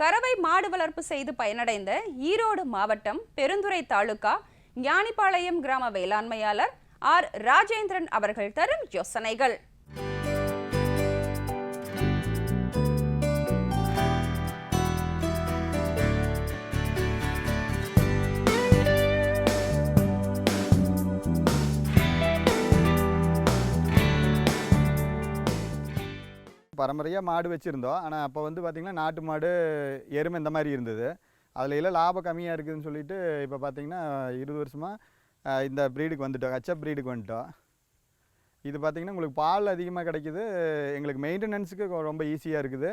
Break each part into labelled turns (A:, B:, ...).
A: கறவை மாடு வளர்ப்பு செய்து பயனடைந்த ஈரோடு மாவட்டம் பெருந்துறை தாலுகா ஞானிப்பாளையம் கிராம வேளாண்மையாளர் ஆர். ராஜேந்திரன் அவர்கள் தரும் யோசனைகள்.
B: பரம்பரையாக மாடு வச்சுருந்தோம். ஆனால் அப்போ வந்து பார்த்திங்கன்னா நாட்டு மாடு எருமை இந்த மாதிரி இருந்தது. அதில் எல்லாம் லாபம் கம்மியாக இருக்குதுன்னு சொல்லிட்டு இப்போ பார்த்திங்கன்னா இருபது வருஷமாக இந்த ப்ரீடுக்கு வந்துட்டோம். ஹச்எப் ப்ரீடுக்கு வந்துட்டோம். இது பார்த்திங்கன்னா உங்களுக்கு பால் அதிகமாக கிடைக்கிது. எங்களுக்கு மெயின்டெனன்ஸுக்கு ரொம்ப ஈஸியாக இருக்குது.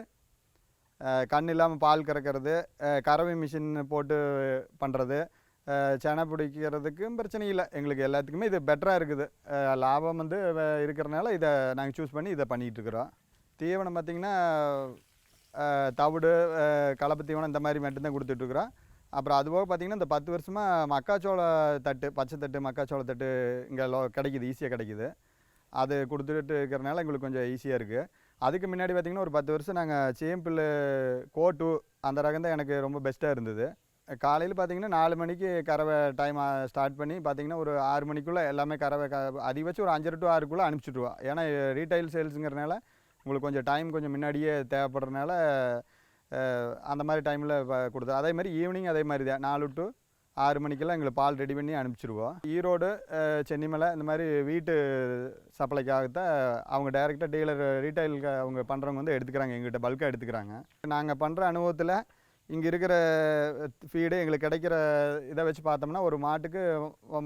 B: கண் இல்லாமல் பால் கறக்கிறது கறவை மிஷின் போட்டு பண்ணுறது செனை பிடிக்கிறதுக்கும் பிரச்சனை இல்லை. எங்களுக்கு எல்லாத்துக்குமே இது பெட்டராக இருக்குது. லாபம் வந்து வ- இருக்கிறனால இதை நாங்கள் சூஸ் பண்ணி இதை பண்ணிகிட்டு இருக்கிறோம். தீவனம் பார்த்திங்கன்னா தவிடு கலப்பு தீவனம் இந்த மாதிரி மட்டும்தான் கொடுத்துட்ருக்குறோம். அப்புறம் அதுபோக பார்த்திங்கன்னா இந்த பத்து வருஷமாக மக்காச்சோள தட்டு பச்சை தட்டு மக்காச்சோள தட்டு இங்கே லோ கிடைக்குது ஈஸியாக கிடைக்குது. அது கொடுத்துட்டு இருக்கிறனால எங்களுக்கு கொஞ்சம் ஈஸியாக இருக்குது அதுக்கு முன்னாடி பார்த்திங்கன்னா ஒரு பத்து வருஷம் நாங்கள் சேம்பிள் கோட்டு அந்த ரகம் தான் எனக்கு ரொம்ப பெஸ்ட்டாக இருந்தது. காலையில் பார்த்திங்கன்னா நாலு மணிக்கு கறவை டைம் ஸ்டார்ட் பண்ணி பார்த்திங்கன்னா ஒரு ஆறு மணிக்குள்ளே எல்லாமே கறவை க அதிகபட்சம் ஒரு அஞ்சரை டு ஆறுக்குள்ளே அனுப்பிச்சிட்ருவோம் ஏன்னா ரீட்டைல் சேல்ஸுங்கிறனால உங்களுக்கு கொஞ்சம் டைம் கொஞ்சம் முன்னாடியே தேவைப்படுறதுனால அந்த மாதிரி டைமில் கொடுத்தோம் அதே மாதிரி ஈவினிங் அதே மாதிரி தான். நாலு டு ஆறு மணிக்கெல்லாம் எங்களுக்கு பால் ரெடி பண்ணி அனுப்பிச்சிருவோம். ஈரோடு சென்னிமலை இந்த மாதிரி வீட்டு சப்ளைக்காகத்தான் அவங்க டைரெக்டாக டீலர் ரீட்டைலுக்கு அவங்க பண்ணுறவங்க வந்து எடுத்துக்கிறாங்க எங்கள்கிட்ட பல்காக எடுத்துக்கிறாங்க. நாங்கள் பண்ணுற அனுபவத்தில் இங்கே இருக்கிற ஃபீடு எங்களுக்கு கிடைக்கிற இதை வச்சு பார்த்தோம்னா ஒரு மாட்டுக்கு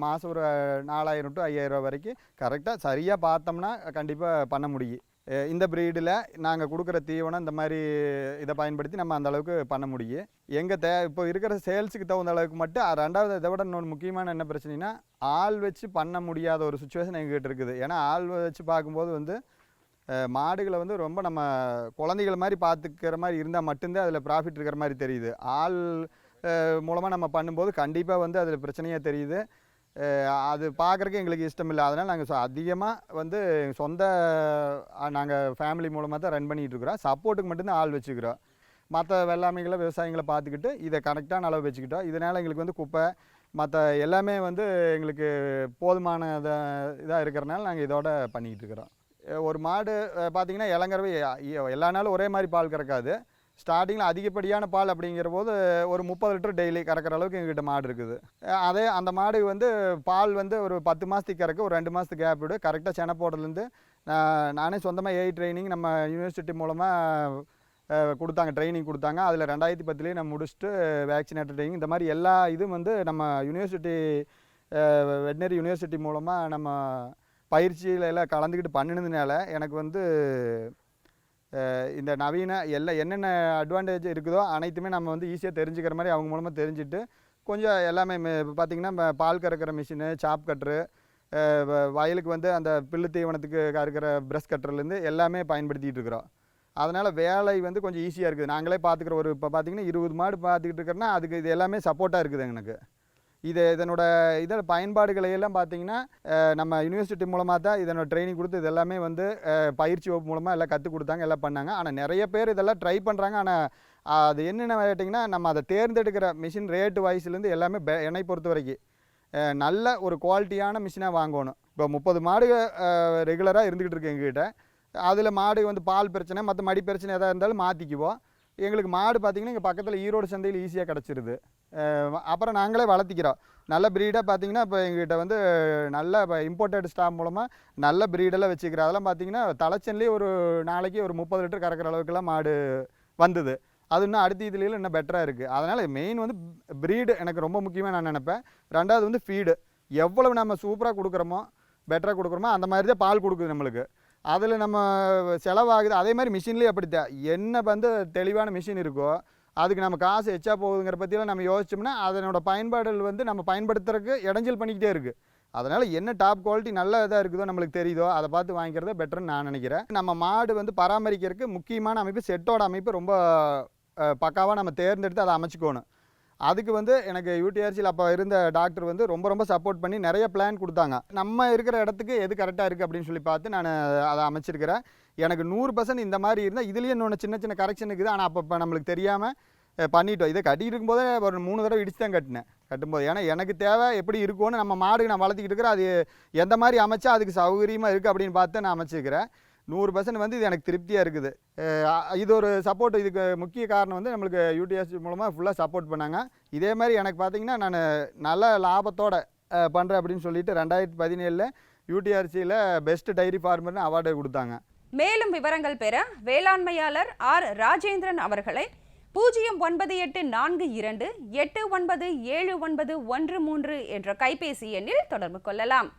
B: மாதம் ஒரு நாலாயிரம் டு ஐயாயிரம் ரூபா வரைக்கும் கரெக்டாக சரியாக பார்த்தோம்னா கண்டிப்பாக பண்ண முடியும். இந்த ப்ரீடில் நாங்கள் கொடுக்குற தீவனம் இந்த மாதிரி இதை பயன்படுத்தி நம்ம அந்த அளவுக்கு பண்ண முடியும் எங்கள் தே இப்போ இருக்கிற சேல்ஸுக்கு தகுந்த அளவுக்கு மட்டும் ரெண்டாவது இதை விட இன்னொன்று முக்கியமான என்ன பிரச்சனைனா ஆள் வச்சு பண்ண முடியாத ஒரு சுச்சுவேஷன் எங்ககிட்ட இருக்குது. ஏன்னா ஆள் வச்சு பார்க்கும்போது வந்து மாடுகளை வந்து ரொம்ப நம்ம குழந்தைகள் மாதிரி பார்த்துக்கிற மாதிரி இருந்தால் மட்டும்தான் அதில் ப்ராஃபிட் இருக்கிற மாதிரி தெரியுது. ஆள் மூலமாக நம்ம பண்ணும்போது கண்டிப்பாக வந்து அதில் பிரச்சனையாக தெரியுது. அது பார்க்குறக்கு எங்களுக்கு இஷ்டம் இல்லை அதனால் நாங்கள் அதிகமாக வந்து சொந்த நாங்கள் ஃபேமிலி மூலமாக தான் ரன் பண்ணிகிட்டு இருக்கிறோம். சப்போர்ட்டுக்கு மட்டும்தான் ஆள் வச்சுக்கிறோம். மற்ற வெள்ளாமைகளை விவசாயிகளை பார்த்துக்கிட்டு இதை கரெக்டான அளவு வச்சுக்கிட்டோம். இதனால் எங்களுக்கு வந்து குப்பை மற்ற எல்லாமே வந்து எங்களுக்கு போதுமான இதாக இருக்கிறனால நாங்கள் இதோட பண்ணிக்கிட்டு இருக்கிறோம். ஒரு மாடு பார்த்திங்கன்னா பார்த்தீங்கன்னா இளங்கறவை எல்லா நாளும் ஒரே மாதிரி பால் கறக்காது. ஸ்டார்டிங்கில் அதிகப்படியான பால் அப்படிங்கிற போது ஒரு முப்பது லிட்டர் டெய்லி கறக்கிற அளவுக்கு எங்ககிட்ட மாடு இருக்குது. அதே அந்த மாடு வந்து பால் வந்து ஒரு பத்து மாதத்துக்கு கறக்கு ஒரு ரெண்டு மாதத்துக்கு கேப் விடு. கரெக்டாக செனை போடுறதுலேருந்து நான் நானே சொந்தமாக ஏஐ ட்ரைனிங் நம்ம யூனிவர்சிட்டி மூலமாக கொடுத்தாங்க ட்ரைனிங் கொடுத்தாங்க. அதில் ரெண்டாயிரத்தி பத்துலேயே நான் முடிச்சுட்டு வேக்சினேட்டர் ட்ரைனிங் இந்த மாதிரி எல்லா இதுவும் வந்து நம்ம யூனிவர்சிட்டி வெட்டினரி யூனிவர்சிட்டி மூலமாக நம்ம பயிற்சியில எல்லாம் கலந்துக்கிட்டு பண்ணினதுனால எனக்கு வந்து இந்த நவீன எல்லாம் என்னென்ன அட்வான்டேஜ் இருக்குதோ அனைத்துமே நம்ம வந்து ஈஸியாக தெரிஞ்சுக்கிற மாதிரி அவங்க மூலமாக தெரிஞ்சுட்டு கொஞ்சம் எல்லாமே பார்த்திங்கன்னா பால் கறக்கிற மிஷினு சாப் கட்ரு வயலுக்கு வந்து அந்த பில்லு தீவனத்துக்கு கறக்கிற ப்ரஷ் கட்டர்லேருந்து எல்லாமே பயன்படுத்திகிட்டு இருக்கிறோம். அதனால் வேலை வந்து கொஞ்சம் ஈஸியாக இருக்குது. நாங்களே பார்த்துக்குற ஒரு இப்போ பார்த்தீங்கன்னா இருபது மாடு பார்த்துக்கிட்டு இருக்கிறனா அதுக்கு இது எல்லாமே சப்போர்ட்டாக இருக்குது எனக்கு. இது இதனோட இதில் பயன்பாடுகளை எல்லாம் பார்த்தீங்கன்னா நம்ம யூனிவர்சிட்டி மூலமாக தான் இதனோட ட்ரைனிங் கொடுத்து இது எல்லாமே வந்து பயிற்சி வகுப்பு மூலமாக எல்லாம் கற்றுக் கொடுத்தாங்க எல்லாம் பண்ணாங்க. ஆனால் நிறைய பேர் இதெல்லாம் ட்ரை பண்ணுறாங்க ஆனால் அது என்னென்ன கேட்டிங்கன்னா நம்ம அதை தேர்ந்தெடுக்கிற மிஷின் ரேட்டு வாய்ஸ்லேருந்து எல்லாமே பெ- என்னை பொறுத்த வரைக்கும் நல்ல ஒரு குவாலிட்டியான மிஷினாக வாங்கணும். இப்போ முப்பது மாடு ரெகுலராக இருந்துக்கிட்டு இருக்கு எங்ககிட்ட. அதில் மாடு வந்து பால் பிரச்சனை மற்ற மடி பிரச்சனை எதாக இருந்தாலும் மாற்றிக்குவோம் எங்களுக்கு மாடு பார்த்திங்கன்னா இங்கே பக்கத்தில் ஈரோடு சந்தையில் ஈஸியாக கிடச்சிருது. அப்புறம் நாங்களே வளர்த்திக்கிறோம். நல்ல ப்ரீடாக பார்த்தீங்கன்னா இப்போ எங்ககிட்ட வந்து நல்ல இப்போ இம்போர்ட்டட் ஸ்டாப் மூலமாக நல்ல ப்ரீடெல்லாம் வச்சுக்கிறோம் அதெல்லாம் பார்த்தீங்கன்னா தலைச்சன்லேயே ஒரு நாளைக்கு ஒரு முப்பது லிட்டர் கறக்கிற அளவுக்குலாம் மாடு வந்தது. அது இன்னும் அடுத்த இதுலேயும் இன்னும் பெட்டராக இருக்குது அதனால் மெயின் வந்து ப்ரீடு எனக்கு ரொம்ப முக்கியமாக நான் நினப்பேன். ரெண்டாவது வந்து ஃபீடு எவ்வளவு நம்ம சூப்பராக கொடுக்குறோமோ பெட்டராக கொடுக்குறோமோ அந்த மாதிரி தான் பால் கொடுக்குது நம்மளுக்கு. அதில் நம்ம செலவாகுது. அதே மாதிரி மிஷின்லேயே அப்படித்தான். என்ன வந்து தெளிவான மிஷின் இருக்கோ அதுக்கு நம்ம காசு எச்சா போகுதுங்கிற பற்றியெல்லாம் நம்ம யோசிச்சோம்னா அதனோட பயன்பாடுகள் வந்து நம்ம பயன்படுத்துறதுக்கு இடைஞ்சல் பண்ணிக்கிட்டே இருக்குது அதனால் என்ன டாப் குவாலிட்டி நல்ல இதாக இருக்குதோ நம்மளுக்கு தெரியுதோ அதை பார்த்து வாங்கிக்கிறத பெட்டர்னு நான் நினைக்கிறேன். நம்ம மாடு வந்து பராமரிக்கிறதுக்கு முக்கியமான அமைப்பு செட்டோட அமைப்பு ரொம்ப பக்காவாக நம்ம தேர்ந்தெடுத்து அதை அமைச்சிக்கணும். அதுக்கு வந்து எனக்கு யூடிஆர்சியில் அப்போ இருந்த டாக்டர் வந்து ரொம்ப ரொம்ப சப்போர்ட் பண்ணி நிறைய பிளான் கொடுத்தாங்க. நம்ம இருக்கிற இடத்துக்கு எது கரெக்டாக இருக்குது அப்படின்னு சொல்லி பார்த்து நான் அதை அமைச்சிருக்கிறேன். எனக்கு நூறு பர்சன்ட் இந்த மாதிரி இருந்தால் இதுலேயும் இன்னொன்று சின்ன சின்ன கரெக்ஷன் இருக்குது. ஆனால் அப்போ இப்போ நம்மளுக்கு தெரியாமல் பண்ணிட்டோம். இதை கட்டிட்டு இருக்கும்போதே ஒரு மூணு தடவை இடிச்சு தான் கட்டினேன். கட்டும்போது. ஏன்னா எனக்கு தேவை எப்படி இருக்கும்னு நம்ம மாடு நான் வளர்த்திக்கிட்டு இருக்கிறேன். அது எந்த மாதிரி அமைச்சா அதுக்கு சௌகரியமாக இருக்குது அப்படின்னு பார்த்து நான் அமைச்சிருக்கிறேன். நூறு பர்சன்ட் வந்து இது எனக்கு திருப்தியாக இருக்குது. இது ஒரு சப்போர்ட் இதுக்கு முக்கிய காரணம் வந்து நம்மளுக்கு யூடிஎஸ் மூலமாக ஃபுல்லாக சப்போர்ட் பண்ணாங்க. இதே மாதிரி எனக்கு பார்த்தீங்கன்னா நான் நல்ல லாபத்தோடு பண்ணுறேன் அப்படின்னு சொல்லிட்டு ரெண்டாயிரத்தி பதினேழில் யூடிஆர்சியில் பெஸ்ட் டைரி ஃபார்மர்னு அவார்டு கொடுத்தாங்க.
A: மேலும் விவரங்கள் பெற வேளாண்மையாளர் ஆர் ராஜேந்திரன் அவர்களை பூஜ்ஜியம் ஒன்பது எட்டு நான்கு இரண்டு எட்டு ஒன்பது ஏழு ஒன்பது ஒன்று மூன்று என்ற கைபேசி எண்ணில் தொடர்பு கொள்ளலாம்.